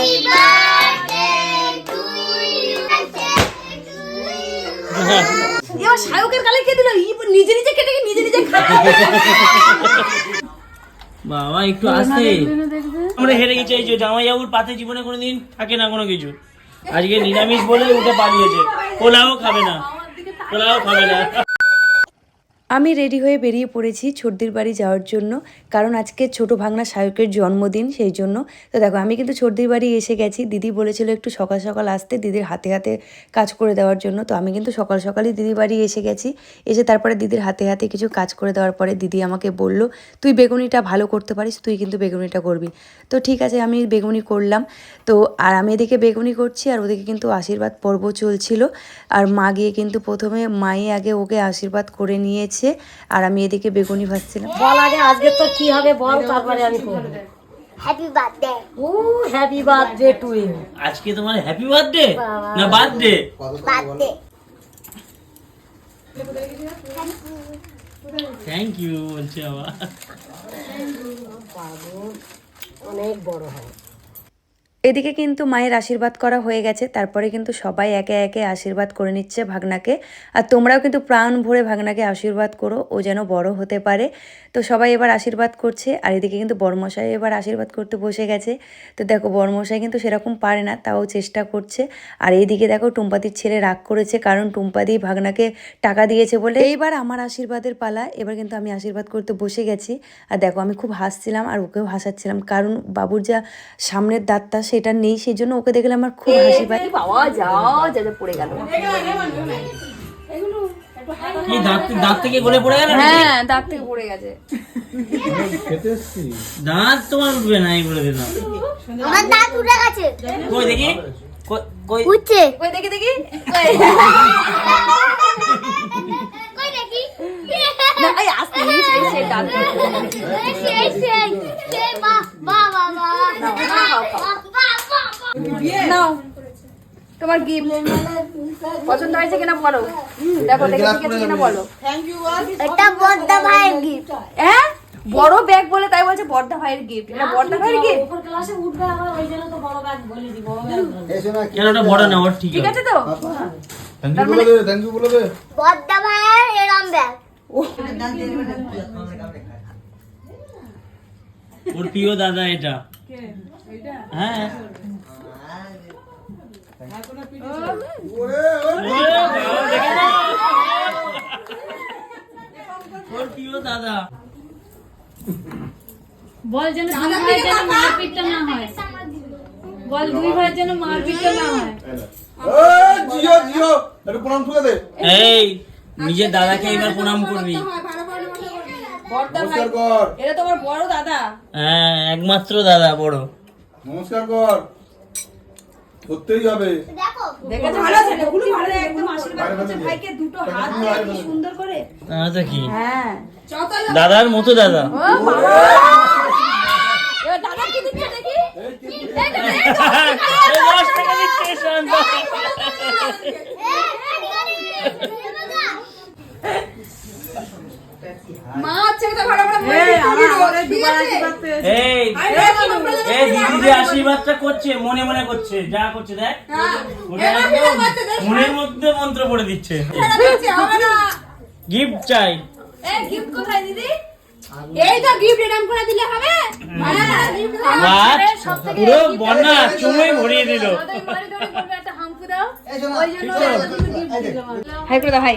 এবার সায়কের গালে কে দিল? নিজে নিজে কেটে নিজে নিজে খাচ্ছে বাবা, একটু আসতে। আমরা হেরে গেছি, এই যে জামাইবাবুর পাতে জীবনে কোনোদিন থাকে না কোনো কিছু। আজকে নিরামিষ বলে উঠে পালিয়েছে। পোলাও খাবে না। পোলাও খাবে না। আমি রেডি হয়ে বেরিয়ে পড়েছি ছর্দির বাড়ি যাওয়ার জন্য, কারণ আজকে ছোট ভাগনা সায়কের জন্মদিন, সেই জন্য। তো দেখো, আমি কিন্তু ছর্দির বাড়ি এসে গেছি। দিদি বলেছিল একটু সকাল সকাল আসতে, দিদির হাতে হাতে কাজ করে দেওয়ার জন্য। তো আমি কিন্তু সকাল সকালই দিদির বাড়ি এসে গেছি। এসে তারপরে দিদির হাতে হাতে কিছু কাজ করে দেওয়ার পরে দিদি আমাকে বলল, তুই বেগুনিটা ভালো করতে পারিস, তুই কিন্তু বেগুনিটা করবি। তো ঠিক আছে, আমি বেগুনি করলাম। তো আর আমি এদিকে বেগুনি করছি, আর ওদিকে কিন্তু আশীর্বাদ পর্ব চলছিল। আর মা গিয়ে কিন্তু প্রথমে, মাই আগে ওকে আশীর্বাদ করে নিয়েছে। আর আমি এদিকে বেগুনি ভাজছিলাম। বল আগে আজকে তো কি হবে বল তারপরে আমি করব হ্যাপি বার্থডে ও হ্যাপি বার্থডে টু ইউ আজকে তোমার হ্যাপি বার্থডে না বার্থডে বার্থডে থ্যাংক ইউ বলছে বাবা। অনেক বড় হয় এদিকে কিন্তু মায়ের আশীর্বাদ করা হয়ে গেছে, তারপরে কিন্তু সবাই একে একে আশীর্বাদ করে নিচ্ছে ভাগনাকে। আর তোমরাও কিন্তু প্রাণ ভরে ভাগনাকে আশীর্বাদ করো, ও যেন বড় হতে পারে। তো সবাই এবার আশীর্বাদ করছে, আর এদিকে কিন্তু বর্মশাই এবার আশীর্বাদ করতে বসে গেছে। তো দেখো, বর্মশাই কিন্তু সেরকম পারে না, তাও চেষ্টা করছে। আর এইদিকে দেখো, টুম্পাদির ছেলে রাগ করেছে, কারণ টুম্পাদি ভাগনাকে টাকা দিয়েছে বলে, এইবার আমার আশীর্বাদের পালা, এবার কিন্তু আমি আশীর্বাদ করতে বসে গেছি। আর দেখো, আমি খুব হাসছিলাম, আর ওকেও হাসাচ্ছিলাম, কারণ বাবুর যা সামনের দাঁতটা সেটা নেই সেই জন্য ওকে দেখলে আমার খুব হাসি পায়। বাবা যা যাতে পড়ে গেল। দাঁত দাঁত থেকে গলে পড়ে গেল হ্যাঁ দাঁত থেকে পড়ে গেছে। দাঁত তোমার উঠবে না এই বলে দিলাম। আমার দাঁত উঠে গেছে। কই দেখি? কই- কই দেখি দেখি কই দেখি না এই আস্তে এই সেই সেই দাঁত এই সেই সেই সেই বা বা বা বা বা বা বা নাও তোমার গিফট পছন্দ হয়েছে কিনা বলো? দেখো দেখে ঠিক আছে কিনা বলো? এটা বড়দা ভাইয়ের গিফট হ্যাঁ? বড় ব্যাগ বলে তাই বলছে বর্দা ভাইয়ের গিফট এটা বর্দা ভাইয়ের গিফট কেন ওটা বড়? না ওর ঠিক ঠিক আছে। তো? থ্যাংক ইউ বলে দে থ্যাংক ইউ বলে দে। বড়দা ভাইয়ের এরম ব্যাগ ও। ওর প্রিয় দাদা এটা। হ্যাঁ ওর প্রিয় দাদা বল যেন দুই ভাইয়ের যেন মারপিটটা না হয়। বল দুই ভাইয়ের যেন মারপিটটা না হয়। জিও জিও। একটু প্রণাম ঠুকে দে। এই নিজের দাদাকে এবার প্রণাম করবি। নমস্কার কর। এটা তোমার বড় দাদা। হ্যাঁ একমাত্র দাদা বড়। নমস্কার কর। করতেই হবে। দেখো। দেখেছ ভালো আছে ওগুলো ভালো একদম আশীর্বাদ করছে ভাইকে দুটো হাত দিয়ে কি সুন্দর করে। না তো কি? হ্যাঁ। দাদার মতো দাদা। মা হচ্ছে ভালো ভালো বলে দিল ঠিক আছে এই এই দিদি যে আশীর্বাদটা করছে মনে মনে করছে যা করছে দেখ। ওটা মনের মধ্যে মন্ত্র পড়ে দিচ্ছে। গিফট চাই। গিফট কোথায় দিদি? এই তো গিফট এরকম করে দিলে হবে। হ্যাঁ gift দাও। বাট পুরো বন্যা চুমে ভরিয়ে দিল। একটা হাম্পু দাও। ওই জন্য করে দাও হাই।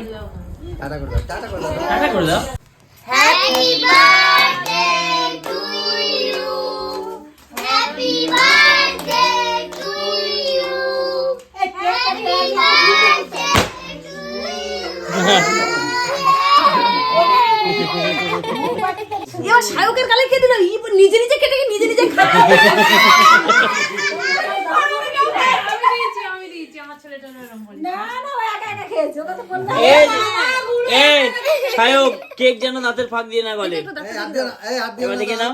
করে দাও হ্যাপি এবার সায়কের গালে কে দিল নিজে নিজে কেটে নিজে নিজে খাচ্ছে আমি দিয়েছি আমি দিয়েছি আমার ছেলেটা এরকম বলে এই এই সায়ক কেক যেন দাঁতের ফাঁক দিয়ে না গলে। এবার দেখে নাও।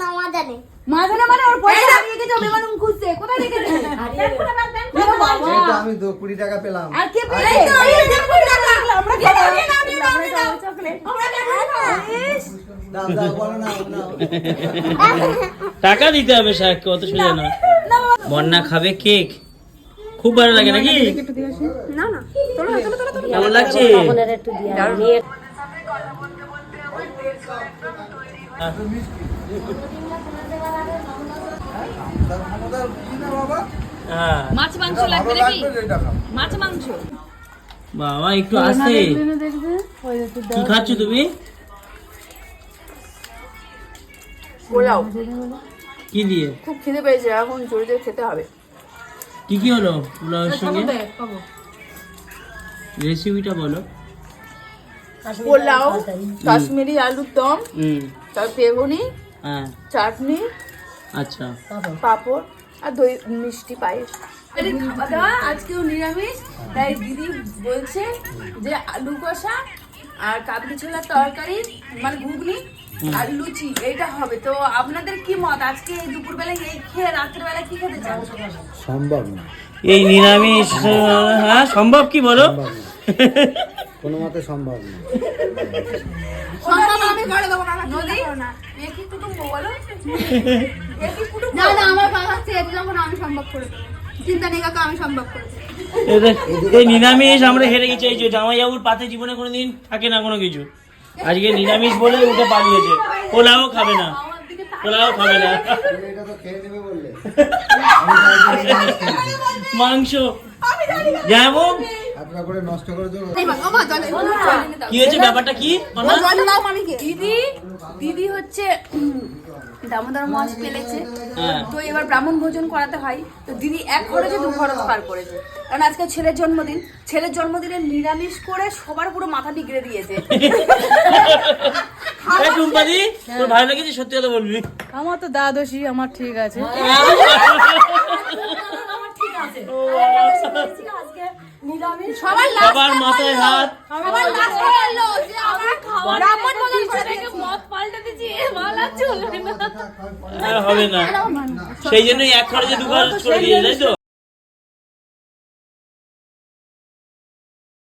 নামা জানে। মা জানে মানে ওর পয়সা ওর মানুষ খুঁজছে। কোথায় রেখেছে? আমি তো কুড়ি টাকা পেলাম। আর কে টাকা দিতে হবে সাহেবকে অত সোজা না। বন্যা খাবে কেক। খুব ভালো লাগে নাকি? কেমন লাগছে? হ্যাঁ মাছ মাংস লাগবে নাকি? মাছ মাংস? বাবা একটু আসতে কি খাচ্ছ তুমি? পোলাও। কি দিয়ে? খুব খিদে পেয়েছে এখন জোরে জোরে খেতে হবে। কি কি হলো পোলাওয়ের সঙ্গে? রেসিপিটা বলো। পোলাও কাশ্মীরি আলুর দম হুম। তার বেগুনি হ্যাঁ। চাটনি আচ্ছা। পাঁপড়। আর দই মিষ্টি পায়েস। খাওয়া দাওয়া আজকেও নিরামিষ। তাই দিদি বলছে যে আলু কষা আর কাবলি ছোলার তরকারি মানে ঘুগনি আর লুচি এইটা হবে। তো আপনাদের কি মত? আজকে এই দুপুরবেলায় এই খেয়ে রাত্রেবেলা কি খেতে চান? সম্ভব না। এই নিরামিষ হ্যাঁ সম্ভব কি বলো? কোনো মতে সম্ভব না। সম্ভব আমি করে দেবো না। নদী এ কি কুটুম্ব বলো। না না, আমার আমি সম্ভব করে চিন্তা নেই কাকা, আমি সম্ভব করে নিরামিষ আমরা হেরে গেছি, এই যে জামাইবাবুর পাতে জীবনে কোনোদিন থাকে না কোনো কিছু। আজকে নিরামিষ বলে উঠে পালিয়েছে। পোলাও খাবে না। পোলাও খাবে না। মাংস। যাব করে নষ্ট করে দেবো। কি হয়েছে ব্যাপারটা কি? দিদি দিদি হচ্ছে দামোদর মাছ পেলেছে হ্যাঁ। তো এবার ব্রাহ্মণ ভোজন করাতে হয়। তো দিদি এক খরচে দু খরচ পার করেছে। কারণ আজকে ছেলের জন্মদিন। ছেলের জন্মদিনে নিরামিষ করে সবার পুরো মাথা বিগড়ে দিয়েছে। টুম্পাদি তোর ভালো লেগেছে? সত্যি কথা বলবি। আমার তো দ্বাদশী আমার ঠিক আছে। সবার সবার মাথায় হাত। হবে না। সেই জন্যই এক খরচে দু খরচ করে দিয়েছে তাই তো?